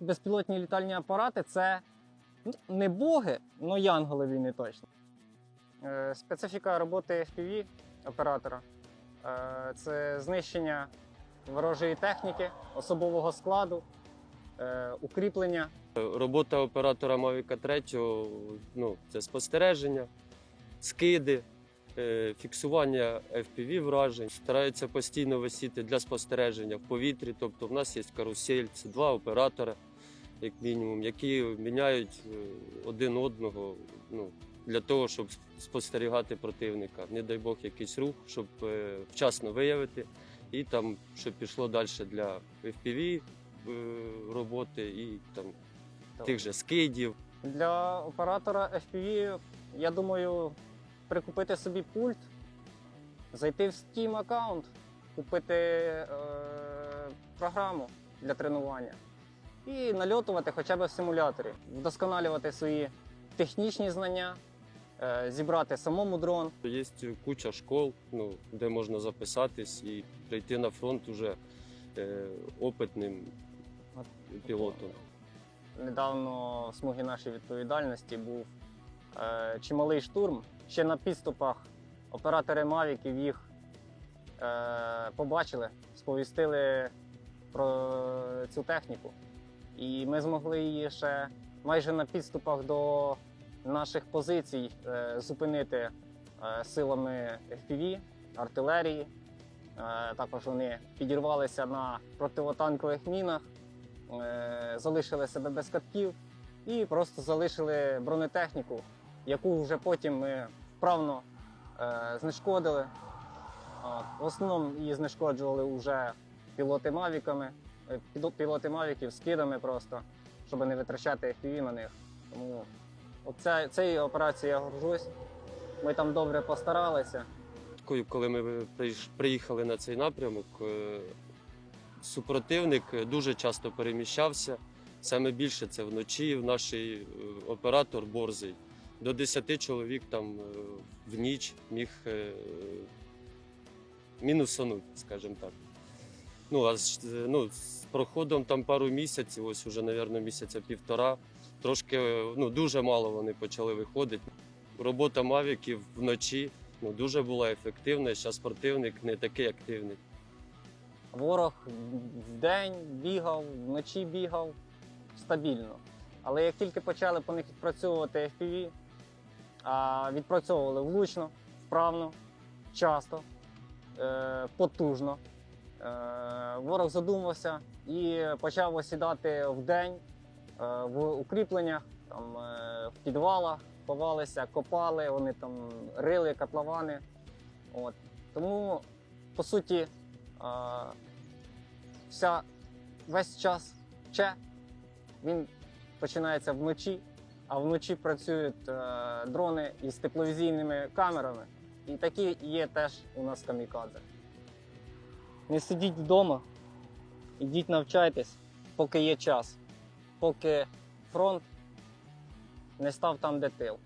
безпілотні літальні апарати це не боги, але янголи війни точно. Е, Специфіка роботи FPV оператора е, це знищення ворожої техніки, особового складу, е, укріплення. Робота оператора Mavic 3 ну, це спостереження, скиди, фіксування FPV вражень. Стараються постійно висіти для спостереження в повітрі. Тобто в нас є карусель, це два оператора, як мінімум, які міняють е, один одного ну, для того, щоб спостерігати противника. Не дай Бог якийсь рух, щоб е, вчасно виявити, і там, щоб пішло далі для FPV е, роботи і там тих же скидів. Для оператора FPV, я думаю, прикупити собі пульт, зайти в Steam аккаунт, купити е, програму для тренування і нальотувати хоча б в симуляторі, вдосконалювати свої технічні знання, е, зібрати самому дрон. Є куча школ, ну, де можна записатись і прийти на фронт уже е, опитним пілотом. Недавно в смугі нашої відповідальності був е, чималий штурм. Ще на підступах оператори Мавіків їх е, побачили, сповістили про цю техніку. І ми змогли її ще майже на підступах до наших позицій е, зупинити е, силами FPV, артилерії. Е, також вони підірвалися на противотанкових мінах залишили себе без катків і просто залишили бронетехніку, яку вже потім ми вправно знешкодили. В основному її знешкоджували вже пілоти мавіками, пілоти мавіків з кидами просто, щоб не витрачати FPV на них. Тому оця, цією операцією я горжусь. Ми там добре постаралися. Коли- ми приїхали на цей напрямок, е, супротивник дуже часто переміщався. Саме більше це вночі. Наш е, оператор борзий. До 10 чоловік там е, в ніч міг е, мінусануть, скажімо так. Ну, а з, ну, з проходом там пару місяців, ось уже, мабуть, місяця півтора, трошки е, ну, дуже мало вони почали виходити. Робота мавіків вночі ну, дуже була ефективна. Зараз противник не такий активний. Ворог вдень бігав, вночі бігав стабільно. Але як тільки почали по них відпрацьовувати FPV, відпрацьовували влучно, вправно, часто, е, потужно, е, ворог задумався і почав осідати вдень е, в укріпленнях, там, е, в підвалах, ховалися, копали, вони там рили котловани. От. Тому, по суті, вся, весь час че він починається вночі, а вночі працюють е, дрони із тепловізійними камерами. І такі є теж у нас камікадзе. Не сидіть вдома, ідіть навчайтесь, поки є час, поки фронт не став там, де тил.